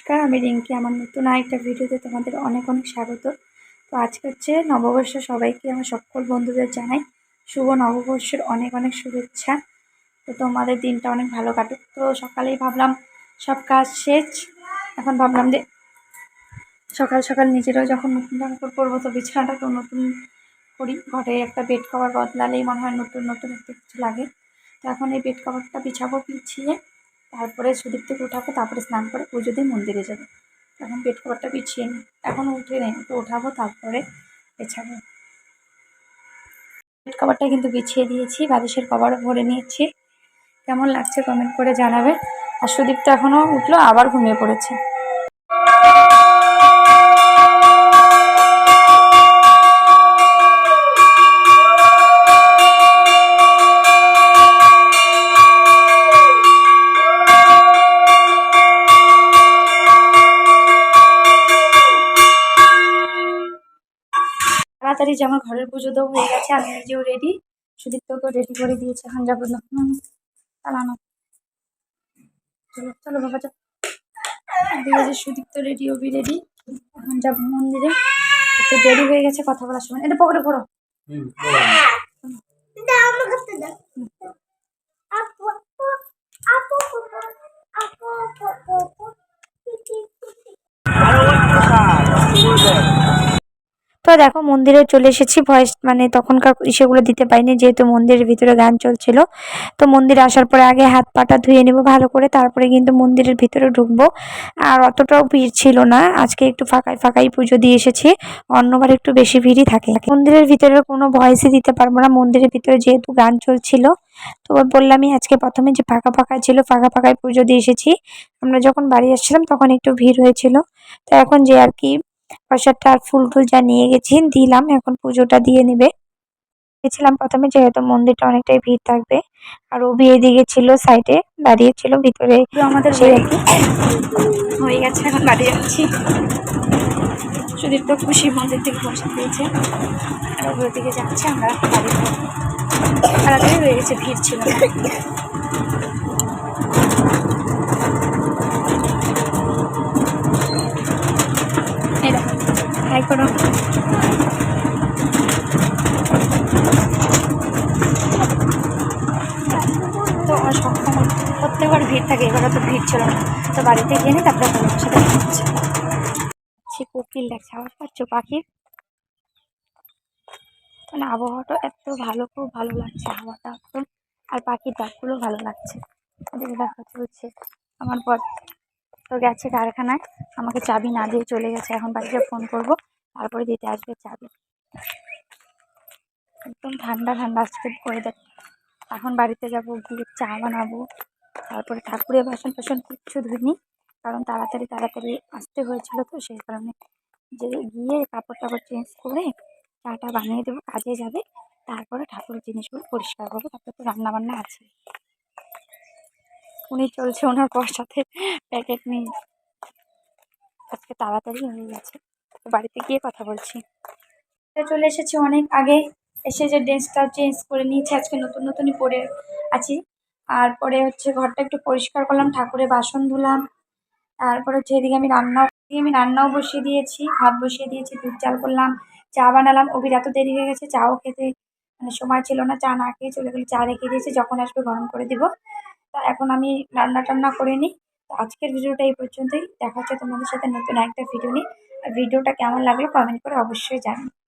নমস্কার, আমি রিঙ্কি। আমার নতুন আরেকটা ভিডিওতে তোমাদের অনেক অনেক স্বাগত। তো আজকে হচ্ছে নববর্ষ, সবাইকে আমার সকল বন্ধুদের জানাই শুভ নববর্ষের অনেক অনেক শুভেচ্ছা। তো তোমাদের দিনটা অনেক ভালো কাটুক। তো সকালেই ভাবলাম সব কাজ শেষ। এখন ভাবলাম যে সকাল সকাল নিজেরাও যখন নতুন জামা কাপড় পরবো, তো বিছানাটা তো নতুন করি। ঘরে একটা বেড কভার বদলালেই মনে হয় নতুন নতুন একটা কিছু লাগে। তো এখন এই বেড কভারটা বিছাবো, বিছিয়ে তারপরে সুদীপ থেকে উঠাবো তারপরে স্নান করে পুজো দিয়ে মন্দিরে যাব। এখন পেট কভারটা বিছিয়ে নিই এখন উঠে নেই। ওকে উঠাবো তারপরে বেছাবো বেড কভারটা কিন্তু বিছিয়ে দিয়েছি, বালিশের কভারও ভরে নিয়েছি। কেমন লাগছে কমেন্ট করে জানাবে। আর সুদীপটা এখনও উঠল, আবার ঘুমিয়ে পড়েছে। তাড়াতাড়ি যে আমার ঘরের পুজো দেওয়া হয়ে গেছে আমি নিজেও রেডি সুদীপ্তকে রেডি করে দিয়েছে এখন যাব না। চালানো। চলো চলো বাবা চলো। এদিকে যে সুদীপ্ত রেডি ও রেডি এখন যাব মন্দিরে। একটু দেরি হয়ে গেছে কথা বলার সময়। এটা পকেটে পড়ো দেখো মন্দিরে চলে এসেছি ভয়েস মানে তখনকার ইসেগুলো দিতে পারিনি যেহেতু মন্দিরের ভিতরে গান চলছিল। তো মন্দিরে আসার পরে আগে হাত পাটা ধুয়ে নেব ভালো করে, তারপরে কিন্তু মন্দিরের ভিতরে ঢুকবো। আর অতটাও ভিড় ছিল না, আজকে একটু ফাঁকাই ফাঁকাই পুজো দিয়ে এসেছি, অন্যবার একটু বেশি ভিড়ই থাকে। মন্দিরের ভিতরে কোনো ভয়েসই দিতে পারব না, মন্দিরের ভিতরে যেহেতু গান চলছিল, তো বললামই আজকে প্রথমে যে ফাঁকা ফাঁকা ছিল, ফাঁকা ফাঁকায় পুজো দিয়ে এসেছি। আমরা যখন বাড়ি আসছিলাম তখন একটু ভিড় হয়েছিল। তো এখন যে আর কি প্রসাদটা আর ফুল টুল যা নিয়ে গেছি দিলাম এখন পুজোটা দিয়ে নেবে। গেছিলাম প্রথমে যেহেতু মন্দিরটা অনেকটাই ভিড় থাকবে। আর ও বিয়ে দিকে ছিল সাইডে দাঁড়িয়ে ছিল ভিতরে আমাদের হয়ে গেছে এখন বাড়ি যাচ্ছি। সুদীপ তো খুশি মন্দির থেকে বসে দিয়েছে আর ওগুলো দিকে যাচ্ছে আমরা বাড়ি। তাড়াতাড়ি হয়ে গেছে ভিড় ছিল করো তো সবসময় প্রত্যেকবার ভিড় থাকে, এবার তো ভিড় ছিল না। তো বাড়িতে গিয়ে নিই তারপরে তোমার সাথে হচ্ছে। সে কোকিল দেখছে, আওয়াজ পাচ্ছ পাখির? মানে আবহাওয়াটা এত ভালো, খুব ভালো লাগছে হাওয়াটা একদম আর পাখির ডাকগুলো ভালো লাগছে। দেখা চলছে আমার পর তো গেছে কারখানায়, আমাকে চাবি না দিয়ে চলে গেছে, এখন বাড়িতে ফোন করব। তারপরে দিতে আসবে চাবি। একদম ঠান্ডা ঠান্ডা আজকে ওয়েদার এখন বাড়িতে যাব, গিয়ে চা বানাবো। তারপরে ঠাকুরের বাসন টাসন কিচ্ছু ধুইনি, কারণ তাড়াতাড়ি তাড়াতাড়ি আসতে হয়েছিল তো, সেই কারণে যে গিয়ে কাপড় টাপড় চেঞ্জ করে চাটা বানিয়ে দেবো, কাজে যাবে। তারপরে ঠাকুরের জিনিসগুলো পরিষ্কার করব, তারপরে তো রান্না বান্না আছে। উনি চলছে ওনার পয়সাতে প্যাকেট নিয়ে। আজকে তাড়াতাড়ি হয়ে গেছে। বাড়িতে গিয়ে কথা বলছি। চলে এসেছি অনেক আগে। এসে যে ড্রেসটা চেঞ্জ করে নিয়েছি, আজকে নতুন নতুনই পরে আছি। আর পরে হচ্ছে ঘরটা একটু পরিষ্কার করলাম, ঠাকুরের বাসন ধুলাম। তারপরে হচ্ছে এদিকে আমি রান্নাও আমি রান্নাও বসিয়ে দিয়েছি, ভাত বসিয়ে দিয়েছি, দুধ চাল করলাম, চা বানালাম। অভির এত দেরি হয়ে গেছে, চাও খেতে মানে সময় ছিল না, চা না খেয়ে চলে গেলে, চা রেখে দিয়েছি, যখন আসবে গরম করে দিব। তা এখন আমি রান্না টান্না করে নিই। তো আজকের ভিডিওটা এই পর্যন্তই। দেখা হচ্ছে তোমাদের সাথে নতুন একটা ভিডিও নিই ভিডিওটা কেমন লাগল কমেন্ট করে অবশ্যই জানাবেন।